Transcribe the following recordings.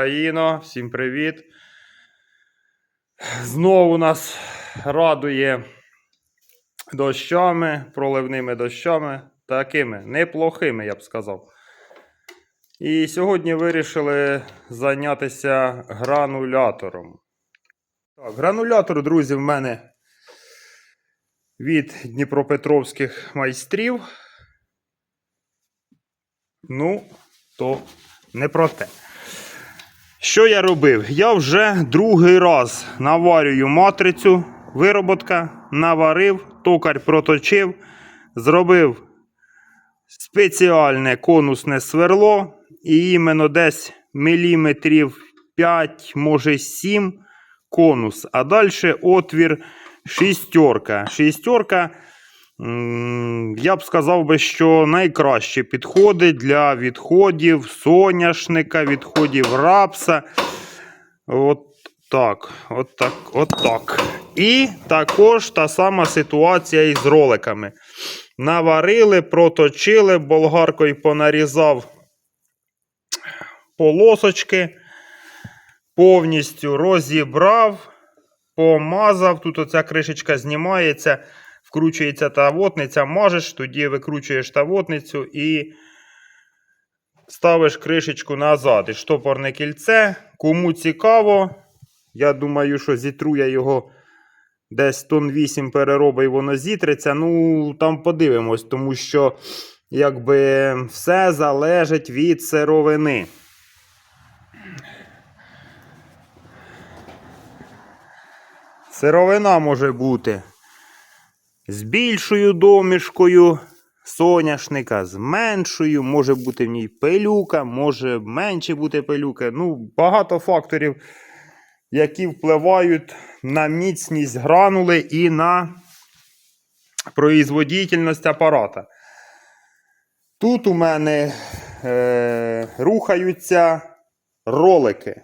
Україно! Всім привіт! Знову нас радує дощами, проливними дощами, такими неплохими, я б сказав. І сьогодні вирішили зайнятися гранулятором. Так, гранулятор, друзі, в мене від дніпропетровських майстрів. Ну, то не про те. Що я робив? Я вже другий раз наварюю матрицю, вироботка, наварив, токар проточив, зробив спеціальне конусне сверло, і іменно десь міліметрів 5, може 7 конус. А далі отвір шістерка. Шістерка. Я б сказав би, що найкраще підходить для відходів соняшника, відходів рапса. От так, от так, от так. І також та сама ситуація із роликами. Наварили, проточили, болгаркою понарізав полосочки, повністю розібрав, помазав. Тут оця кришечка знімається вкручується тавотниця, мажеш, тоді викручуєш тавотницю і ставиш кришечку назад. І штопорне кільце. Кому цікаво, я думаю, що зітру я його десь тон 8 перероби і воно зітреться. Ну, там подивимось, тому що якби все залежить від сировини. Сировина може бути з більшою домішкою соняшника, з меншою, може бути в ній пилюка, може менше бути пилюка. Ну, багато факторів, які впливають на міцність гранули і на производительність апарата. Тут у мене е, рухаються ролики.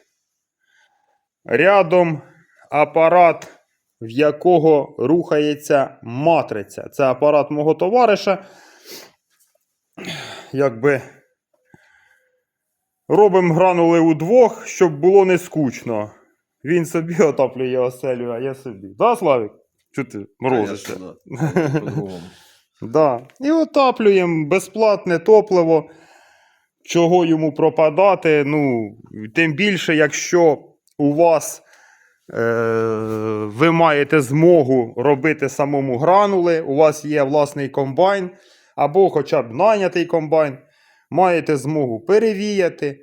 Рядом апарат в якого рухається матриця. Це апарат мого товариша. Якби робимо гранули удвох, щоб було не скучно. Він собі отоплює оселю, а я собі. Да, Славік? Чого ти морозишся? Да. І отаплюємо безплатне топливо. Чого йому пропадати? Ну, тим більше, якщо у вас ви маєте змогу робити самому гранули, у вас є власний комбайн, або хоча б найнятий комбайн, маєте змогу перевіяти.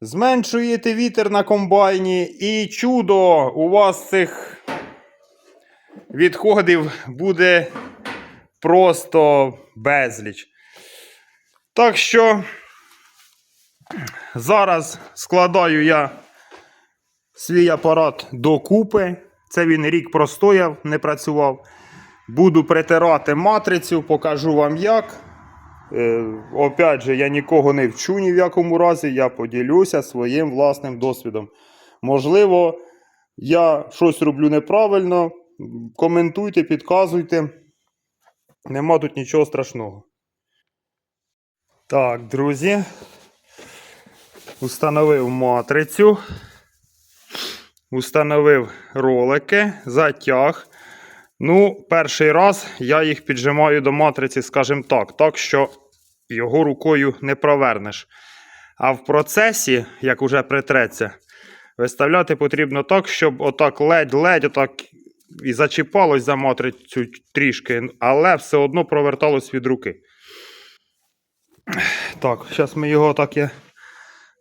Зменшуєте вітер на комбайні, і чудо, у вас цих відходів буде просто безліч. Так що зараз складаю я свій апарат докупи. Це він рік простояв, не працював. Буду притирати матрицю, покажу вам як. Е, опять же, я нікого не вчу ні в якому разі, я поділюся своїм власним досвідом. Можливо, я щось роблю неправильно. Коментуйте, підказуйте. Нема тут нічого страшного. Так, друзі. Установив матрицю. Установив ролики, затяг. Ну, перший раз я їх піджимаю до матриці, скажімо так, так що його рукою не провернеш. А в процесі, як уже притреться, виставляти потрібно так, щоб отак ледь-ледь отак і зачіпалось за матрицю трішки, але все одно проверталось від руки. Так, зараз ми його так я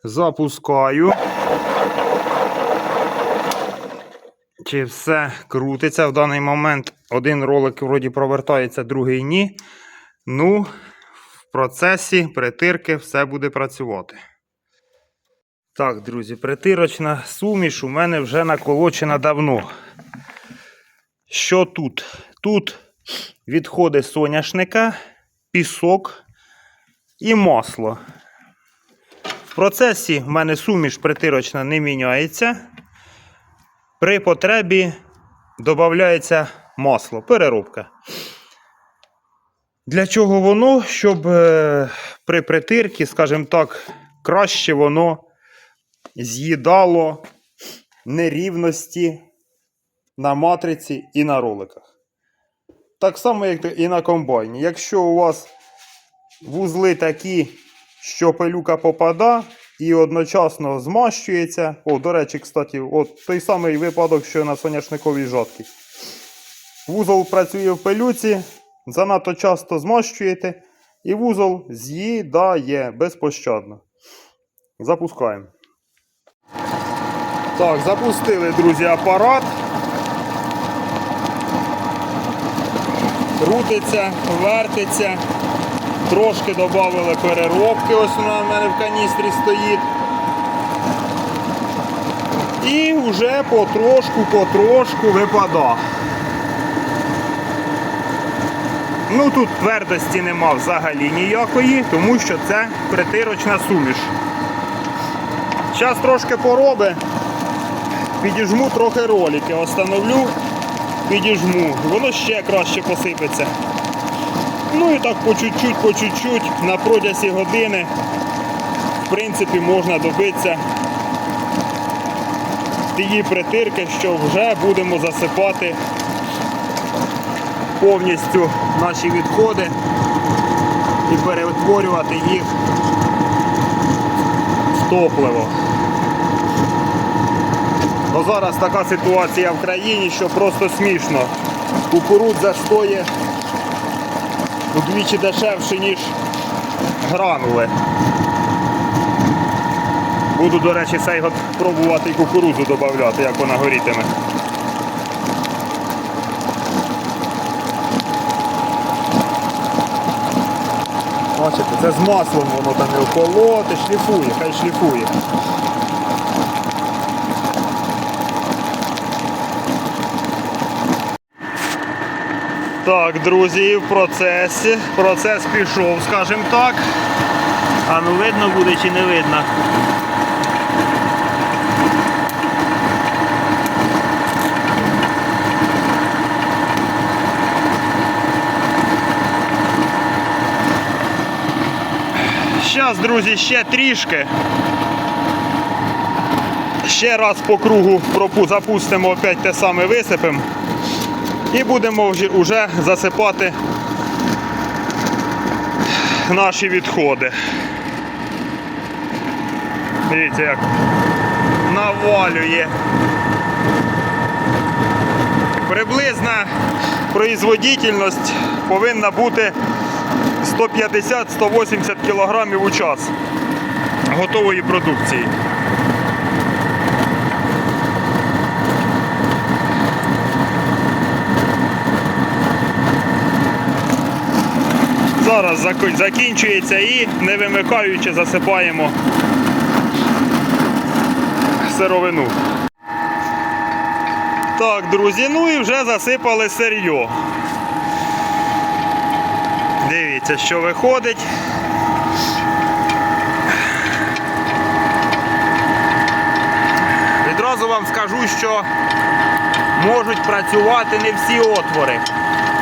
запускаю. Чи все крутиться в даний момент? Один ролик вроді провертається, другий ні. Ну, в процесі притирки все буде працювати. Так, друзі, притирочна суміш у мене вже наколочена давно. Що тут? Тут відходи соняшника, пісок і масло. В процесі в мене суміш притирочна не міняється. При потребі додається масло, переробка. Для чого воно? Щоб е, при притирці, скажімо так, краще воно з'їдало нерівності на матриці і на роликах. Так само, як і на комбайні. Якщо у вас вузли такі, що пилюка попада і одночасно змащується. О, до речі, кстати, от той самий випадок, що на соняшниковій жатці. Вузол працює в пилюці, занадто часто змащуєте, і вузол з'їдає безпощадно. Запускаємо. Так, запустили, друзі, апарат. Крутиться, вертиться. Трошки додали переробки, ось вона в мене в каністрі стоїть. І вже потрошку, потрошку випада. Ну тут твердості нема взагалі ніякої, тому що це притирочна суміш. Зараз трошки пороби, підіжму трохи ролики, остановлю, підіжму. Воно ще краще посипеться. Ну і так по чуть-чуть, по чуть-чуть на протязі години, в принципі, можна добитися тієї притирки, що вже будемо засипати повністю наші відходи і перетворювати їх в топливо. Ну, зараз така ситуація в країні, що просто смішно. Кукурудза стоїть удвічі дешевше, ніж гранули. Буду, до речі, цей год пробувати і кукурудзу додати, як вона горітиме. Бачите, це з маслом воно там і охолоти, шліфує, хай шліфує. Так, друзі, в процесі. Процес пішов, скажімо так. А ну видно буде чи не видно? Зараз, друзі, ще трішки. Ще раз по кругу запустимо опять те саме висипемо. І будемо вже, засипати наші відходи. Дивіться, як навалює. Приблизна производительність повинна бути 150-180 кг у час готової продукції. Зараз закінчується і не вимикаючи засипаємо сировину. Так, друзі, ну і вже засипали сир'йо. Дивіться, що виходить. Відразу вам скажу, що можуть працювати не всі отвори.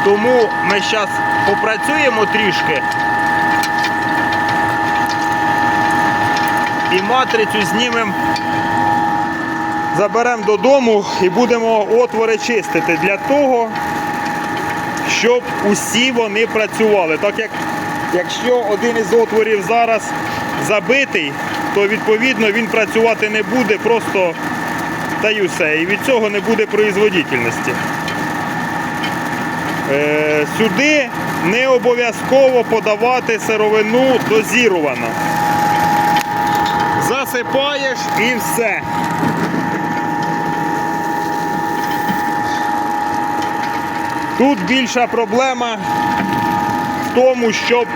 Тому ми зараз попрацюємо трішки. І матрицю знімемо, заберемо додому і будемо отвори чистити для того, щоб усі вони працювали. Так як якщо один із отворів зараз забитий, то відповідно він працювати не буде, просто та й усе. І від цього не буде производительності. Е, сюди не обов'язково подавати сировину дозіровано. Засипаєш і все. Тут більша проблема в тому, щоб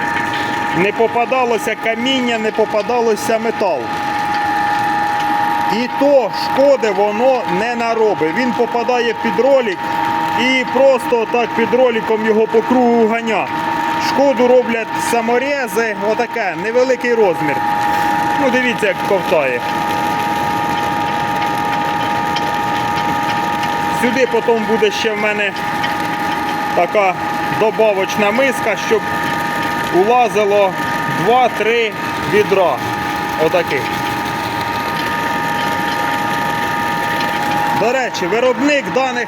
не попадалося каміння, не попадалося метал. І то шкоди воно не наробить. Він попадає під ролик і просто так під роликом його по кругу ганя. Шкоду роблять саморези, отаке, невеликий розмір. Ну, дивіться, як ковтає. Сюди потім буде ще в мене така добавочна миска, щоб улазило 2-3 відра. отаких. До речі, виробник даних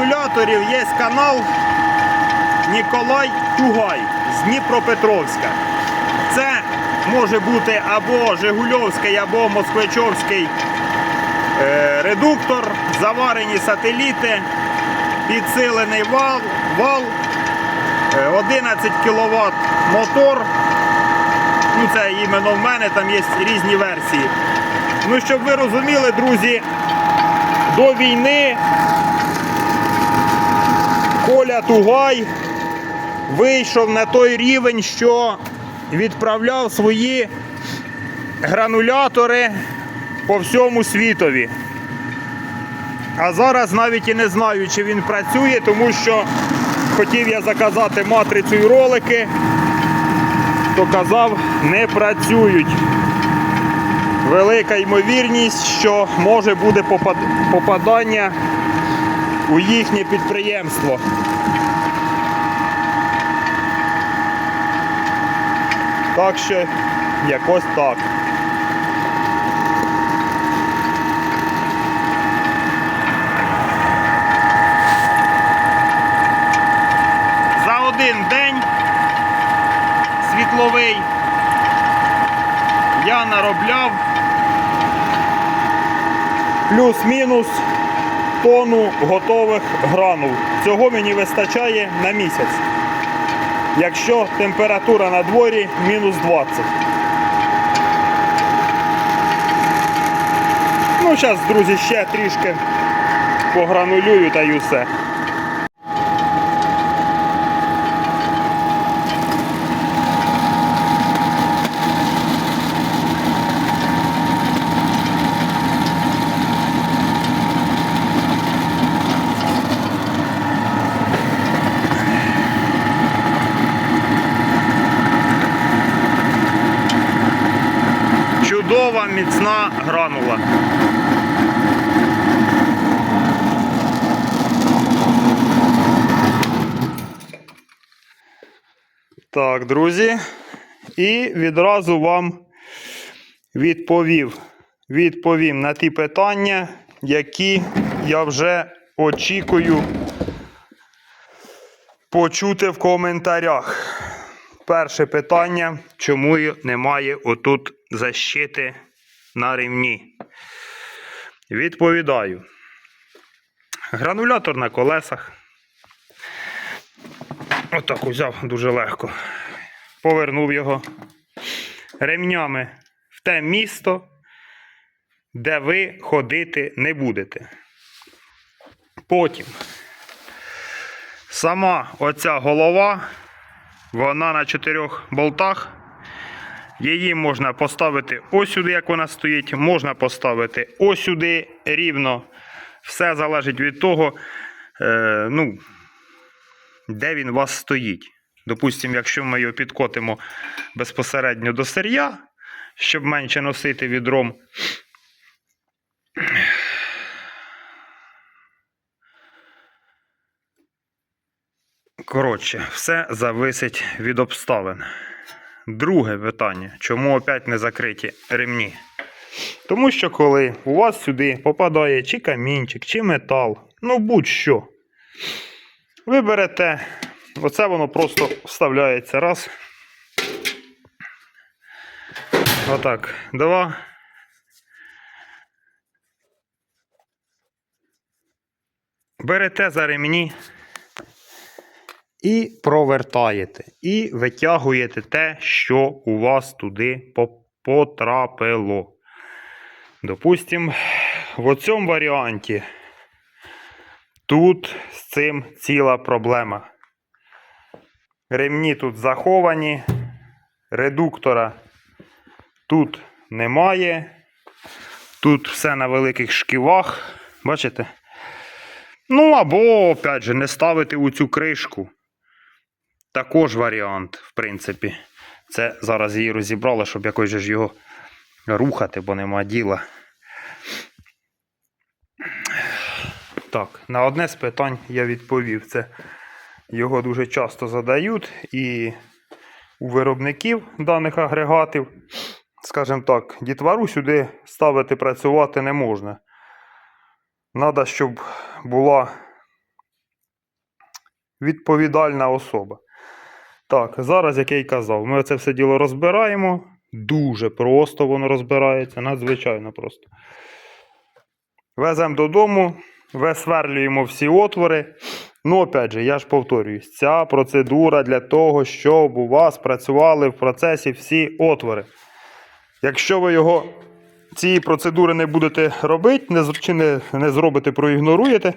грануляторів є канал Ніколай Тугай з Дніпропетровська. Це може бути або Жигульовський, або Москвичовський е, редуктор, заварені сателіти, підсилений вал, вал, е, 11 кВт мотор. Ну, це іменно в мене, там є різні версії. Ну, щоб ви розуміли, друзі, до війни Коля Тугай вийшов на той рівень, що відправляв свої гранулятори по всьому світові. А зараз навіть і не знаю, чи він працює, тому що хотів я заказати матрицю і ролики, то казав, не працюють. Велика ймовірність, що може буде попад- попадання у їхнє підприємство. Так що якось так. За один день світловий я наробляв плюс-мінус тонну готових гранул. Цього мені вистачає на місяць. Якщо температура на дворі мінус 20. Ну, зараз, друзі, ще трішки погранулюю та й усе. Так, друзі. І відразу вам відповів. Відповім на ті питання, які я вже очікую почути в коментарях. Перше питання, чому немає отут защити на рівні? Відповідаю. Гранулятор на колесах. Отак узяв дуже легко. Повернув його ремнями в те місто, де ви ходити не будете. Потім сама оця голова вона на чотирьох болтах. Її можна поставити ось сюди, як вона стоїть, можна поставити ось сюди рівно. Все залежить від того, е, ну, де він у вас стоїть. Допустимо, якщо ми його підкотимо безпосередньо до сир'я, щоб менше носити відром. Коротше, все зависить від обставин. Друге питання. Чому опять не закриті ремні? Тому що коли у вас сюди попадає чи камінчик, чи метал, ну будь-що. Ви берете, оце воно просто вставляється раз. Отак. Два. Берете за ремні і провертаєте. І витягуєте те, що у вас туди потрапило. Допустимо, в цьому варіанті тут з цим ціла проблема. Ремні тут заховані, редуктора тут немає. Тут все на великих шківах. Бачите? Ну, або, опять же, не ставити у цю кришку. Також варіант, в принципі. Це зараз її розібрали, щоб якось ж його рухати, бо нема діла. Так, на одне з питань я відповів. Це його дуже часто задають, і у виробників даних агрегатів. Скажімо так, дітвару сюди ставити працювати не можна. Треба, щоб була відповідальна особа. Так, зараз, як я й казав, ми це все діло розбираємо. Дуже просто воно розбирається, надзвичайно просто. Веземо додому, висверлюємо всі отвори. Ну, опять же, я ж повторююсь, ця процедура для того, щоб у вас працювали в процесі всі отвори. Якщо ви його цієї процедури не будете робити, не, чи не, не зробите, проігноруєте,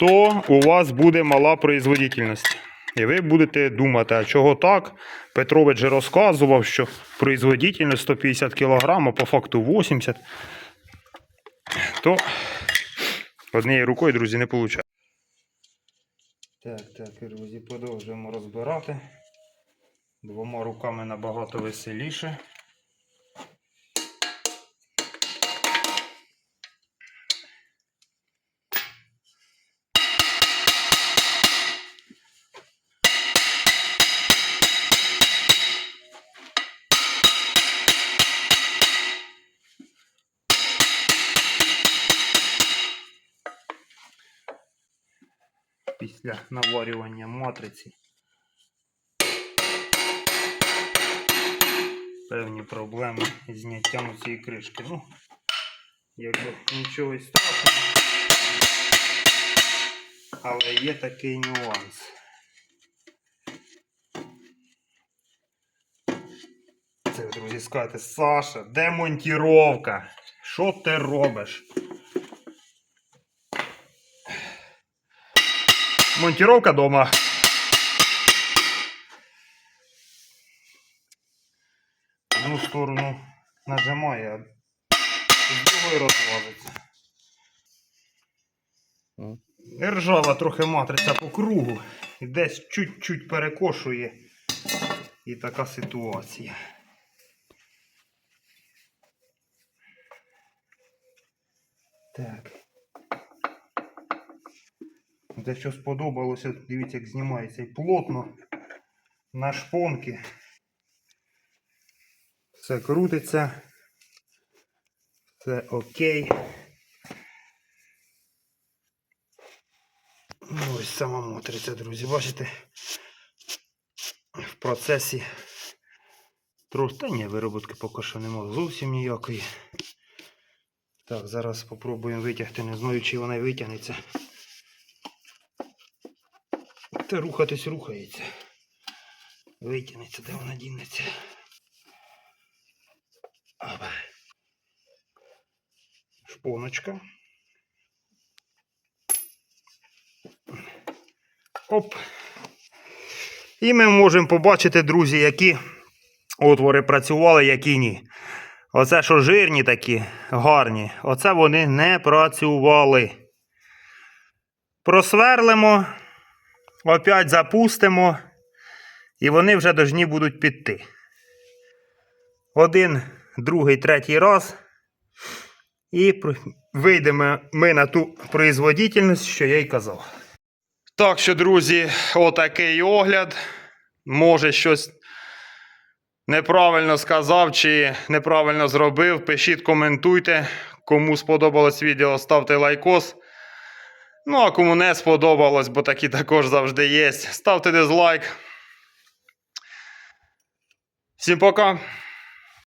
то у вас буде мала производительність. І ви будете думати, а чого так? Петрович же розказував, що производительність 150 кг, а по факту 80. То однією рукою, друзі, не виходить. Так, так, друзі, продовжуємо розбирати. Двома руками набагато веселіше. Після наварювання матриці. Певні проблеми з зняттям цієї кришки. Ну, якби нічого й страшного. Але є такий нюанс. Це, друзі, скажете, Саша, де монтіровка? Що ти робиш? Монтировка дома. Одну сторону нажимає, а з другої розвалиться. Ржава трохи матриця по кругу. І десь чуть-чуть перекошує. І така ситуація. Так. Те, що сподобалося, дивіться, як знімається і плотно на шпонки. Все крутиться. Все окей. Ну, ось сама матриця, друзі, бачите? В процесі трохи, та вироботки поки що немає зовсім ніякої. Так, зараз спробуємо витягти, не знаю, чи вона витягнеться. Та рухатись рухається. Витягнеться, де вона дінеться. Опа. Шпоночка. Оп. І ми можемо побачити, друзі, які отвори працювали, які ні. Оце, що жирні такі, гарні, оце вони не працювали. Просверлимо. Опять запустимо, і вони вже должні будуть піти. Один, другий, третій раз. І вийдемо ми на ту производительність, що я й казав. Так що, друзі, отакий огляд. Може, щось неправильно сказав чи неправильно зробив. Пишіть, коментуйте. Кому сподобалось відео, ставте лайкос. Ну, а кому не сподобалось, бо такі також завжди є, ставте дизлайк. Всім пока!